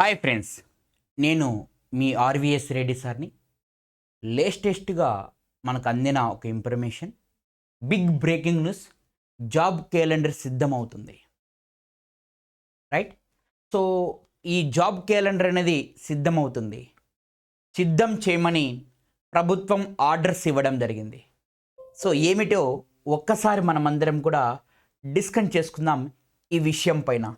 Hi friends నేను మీ RVS Reddy సార్ని. లేటెస్ట్గా మనకు అందిన ఒక information. Big breaking news job calendar సిద్ధమవుతుంది. రైట్ సో ఈ జాబ్ క్యాలెండర్ అనేది సిద్ధమవుతుంది. సిద్ధం చేయమని ప్రభుత్వం ఆర్డర్స్ ఇవ్వడం జరిగింది. సో ఏమిటో ఒక్కసారి మనమందరం కూడా డిస్కస్ చేసుకుందాం ఈ విషయం పైన.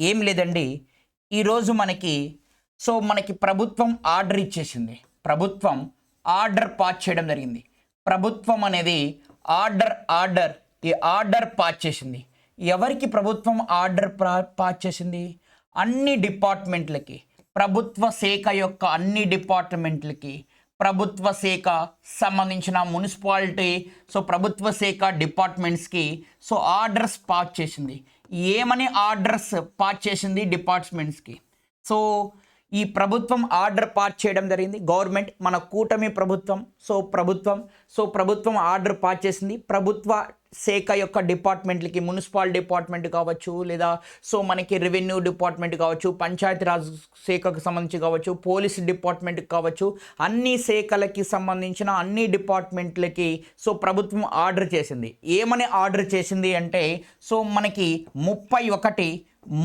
ఏం లేదండి ఈరోజు మనకి సో మనకి ప్రభుత్వం ఆర్డర్ ఇచ్చేసింది. ప్రభుత్వం ఆర్డర్ పాస్ చేయడం జరిగింది. ప్రభుత్వం అనేది ఆర్డర్ ఆర్డర్ ఈ ఆర్డర్ పాస్ చేసింది. ఎవరికి ప్రభుత్వం ఆర్డర్ పాస్ చేసింది? అన్ని డిపార్ట్మెంట్లకి. ప్రభుత్వ శాఖ యొక్క అన్ని డిపార్ట్మెంట్లకి. ప్రభుత్వ శాఖ సంబంధించిన మున్సిపాలిటీ సో ప్రభుత్వ శాఖ డిపార్ట్మెంట్స్కి సో ఆర్డర్స్ పాస్ చేసింది. ఏమని ఆర్డర్స్ పాస్ చేసింది డిపార్ట్మెంట్స్కి? సో ఈ ప్రభుత్వం ఆర్డర్ పాస్ చేయడం జరిగింది. గవర్నమెంట్ మన కూటమి ప్రభుత్వం. సో ప్రభుత్వం సో ప్రభుత్వం ఆర్డర్ పాస్ చేసింది. ప్రభుత్వ శాఖ యొక్క డిపార్ట్మెంట్లకి మున్సిపల్ డిపార్ట్మెంట్ కావచ్చు లేదా సో మనకి రెవెన్యూ డిపార్ట్మెంట్ కావచ్చు పంచాయతీరాజ్ శాఖకు సంబంధించి కావచ్చు పోలీస్ డిపార్ట్మెంట్కి కావచ్చు అన్ని శాఖలకి సంబంధించిన అన్ని డిపార్ట్మెంట్లకి సో ప్రభుత్వం ఆర్డర్ చేసింది. ఏమని ఆర్డర్ చేసింది అంటే సో మనకి ముప్పై ఒకటి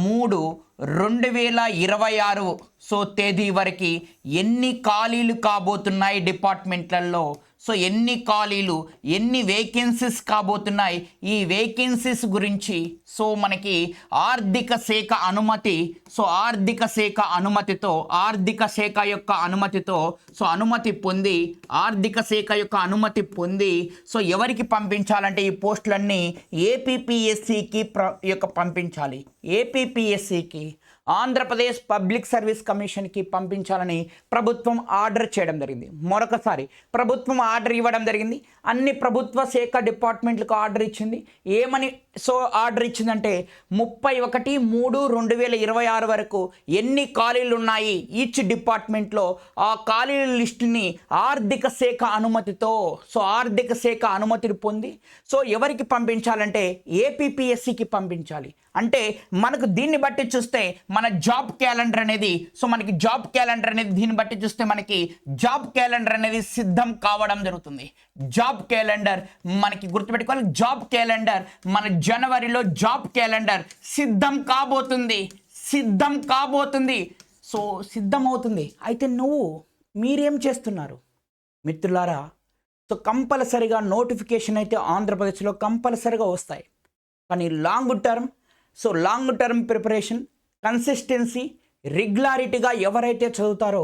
మూడు రెండు వేల ఇరవై ఆరు సో తేదీ వరకు ఎన్ని ఖాళీలు కాబోతున్నాయి డిపార్ట్మెంట్లలో? సో ఎన్ని ఖాళీలు ఎన్ని వేకెన్సీస్ కాబోతున్నాయి? ఈ వేకెన్సీస్ గురించి సో మనకి ఆర్థిక శాఖ అనుమతి సో ఆర్థిక శాఖ అనుమతితో ఆర్థిక శాఖ యొక్క అనుమతితో సో అనుమతి పొంది ఆర్థిక శాఖ యొక్క అనుమతి పొంది సో ఎవరికి పంపించాలంటే ఈ పోస్టులన్నీ ఏపీపీఎస్సికి ప్ర యొక్క పంపించాలి. ఏపీపీఎస్సికి ఆంధ్రప్రదేశ్ పబ్లిక్ సర్వీస్ కమిషన్కి పంపించాలని ప్రభుత్వం ఆర్డర్ చేయడం జరిగింది. మరొకసారి ప్రభుత్వం ఆర్డర్ ఇవ్వడం జరిగింది. అన్ని ప్రభుత్వ శాఖ డిపార్ట్మెంట్లకు ఆర్డర్ ఇచ్చింది. ఏమని సో ఆర్డర్ ఇచ్చిందంటే ముప్పై ఒకటి మూడు రెండు వేల ఇరవై ఆరు వరకు ఎన్ని ఖాళీలు ఉన్నాయి ఈచ్ డిపార్ట్మెంట్లో ఆ ఖాళీల లిస్టుని ఆర్థిక శాఖ అనుమతితో సో ఆర్థిక శాఖ అనుమతిని పొంది సో ఎవరికి పంపించాలంటే ఏపీపీఎస్సికి పంపించాలి. అంటే మనకు దీన్ని బట్టి చూస్తే మన జాబ్ క్యాలెండర్ అనేది సో మనకి జాబ్ క్యాలెండర్ అనేది దీన్ని బట్టి చూస్తే మనకి జాబ్ క్యాలెండర్ అనేది సిద్ధం కావడం జరుగుతుంది. జాబ్ క్యాలెండర్ మనకి గుర్తుపెట్టుకోవాలి. జాబ్ క్యాలెండర్ మన జనవరిలో జాబ్ క్యాలెండర్ సిద్ధం కాబోతుంది. సిద్ధం కాబోతుంది. సో సిద్ధం అవుతుంది. అయితే నువ్వు మీరేం చేస్తున్నారు? మిత్రులారా సో కంపల్సరిగా నోటిఫికేషన్ అయితే ఆంధ్రప్రదేశ్లో కంపల్సరిగా వస్తాయి. కానీ long term so long term preparation consistency రెగ్యులారిటీగా ఎవరైతే చదువుతారో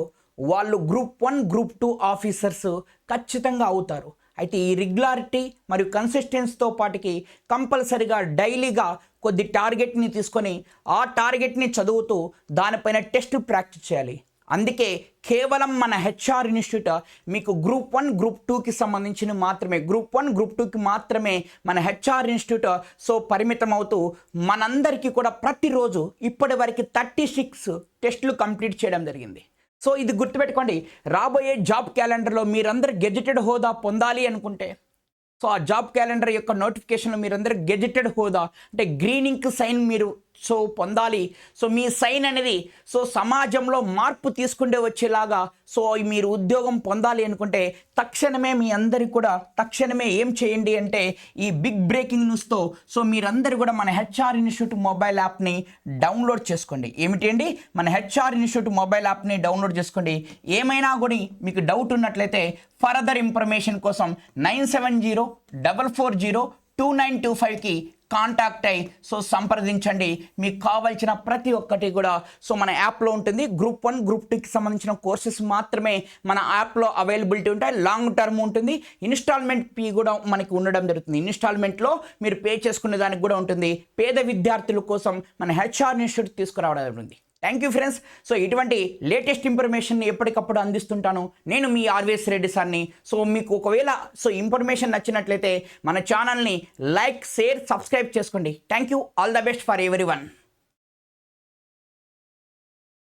వాళ్ళు group one group two officers ఖచ్చితంగా అవుతారు. అయితే ఈ రెగ్యులారిటీ మరియు కన్సిస్టెన్సీతో పాటుకి కంపల్సరిగా డైలీగా కొద్ది టార్గెట్ని తీసుకొని ఆ టార్గెట్ని చదువుతూ దానిపైన టెస్ట్ ప్రాక్టీస్ చేయాలి. అందుకే కేవలం మన హెచ్ఆర్ ఇన్స్టిట్యూట్ మీకు గ్రూప్ వన్ గ్రూప్ టూకి సంబంధించిన మాత్రమే గ్రూప్ వన్ గ్రూప్ టూకి మాత్రమే మన హెచ్ఆర్ ఇన్స్టిట్యూట్ సో పరిమితం అవుతూ మనందరికీ కూడా ప్రతిరోజు ఇప్పటి వరకు థర్టీ సిక్స్ టెస్టులు కంప్లీట్ చేయడం జరిగింది. సో ఇది గుర్తుపెట్టుకోండి రాబోయే జాబ్ క్యాలెండర్లో మీరందరూ గెజెటెడ్ హోదా పొందాలి అనుకుంటే సో ఆ జాబ్ క్యాలెండర్ యొక్క నోటిఫికేషన్లో మీరందరూ గెజెటెడ్ హోదా అంటే గ్రీనింగ్ సైన్ మీరు సో పొందాలి. సో మీ సైన్ అనేది సో సమాజంలో మార్పు తీసుకుంటే వచ్చేలాగా సో మీరు ఉద్యోగం పొందాలి అనుకుంటే తక్షణమే మీ అందరికి కూడా తక్షణమే ఏం చేయండి అంటే ఈ బిగ్ బ్రేకింగ్ న్యూస్తో సో మీరందరూ కూడా మన హెచ్ఆర్ ఇన్స్టిట్యూట్ మొబైల్ యాప్ని డౌన్లోడ్ చేసుకోండి. ఏమిటి అండి? మన హెచ్ఆర్ ఇన్స్టిట్యూట్ మొబైల్ యాప్ని డౌన్లోడ్ చేసుకోండి. ఏమైనా కూడా మీకు డౌట్ ఉన్నట్లయితే ఫర్దర్ ఇన్ఫర్మేషన్ కోసం nine seven zero double four zero two nine two ఫైవ్కి కాంటాక్ట్ అయ్యి సో సంప్రదించండి. మీకు కావాల్సిన ప్రతి ఒక్కటి కూడా సో మన యాప్లో ఉంటుంది. గ్రూప్ వన్ గ్రూప్ టూకి సంబంధించిన కోర్సెస్ మాత్రమే మన యాప్లో అవైలబిలిటీ ఉంటాయి. లాంగ్ టర్మ్ ఉంటుంది. ఇన్స్టాల్మెంట్ ఫీ కూడా మనకి ఉండడం జరుగుతుంది. ఇన్స్టాల్మెంట్లో మీరు పే చేసుకునే దానికి కూడా ఉంటుంది. పేద విద్యార్థుల కోసం మన హెచ్ఆర్ ఇన్స్టిట్యూట్ తీసుకురావడం జరుగుతుంది. థ్యాంక్ యూ ఫ్రెండ్స్ సో ఇటువంటి లేటెస్ట్ ఇన్ఫర్మేషన్ ఎప్పటికప్పుడు అందిస్తుంటాను. నేను మీ ఆర్వేస్ రెడ్డి సార్ని. సో మీకు ఒకవేళ సో ఇన్ఫర్మేషన్ నచ్చినట్లయితే మన ఛానల్ని లైక్ షేర్ సబ్స్క్రైబ్ చేసుకోండి. Thank you all the best for everyone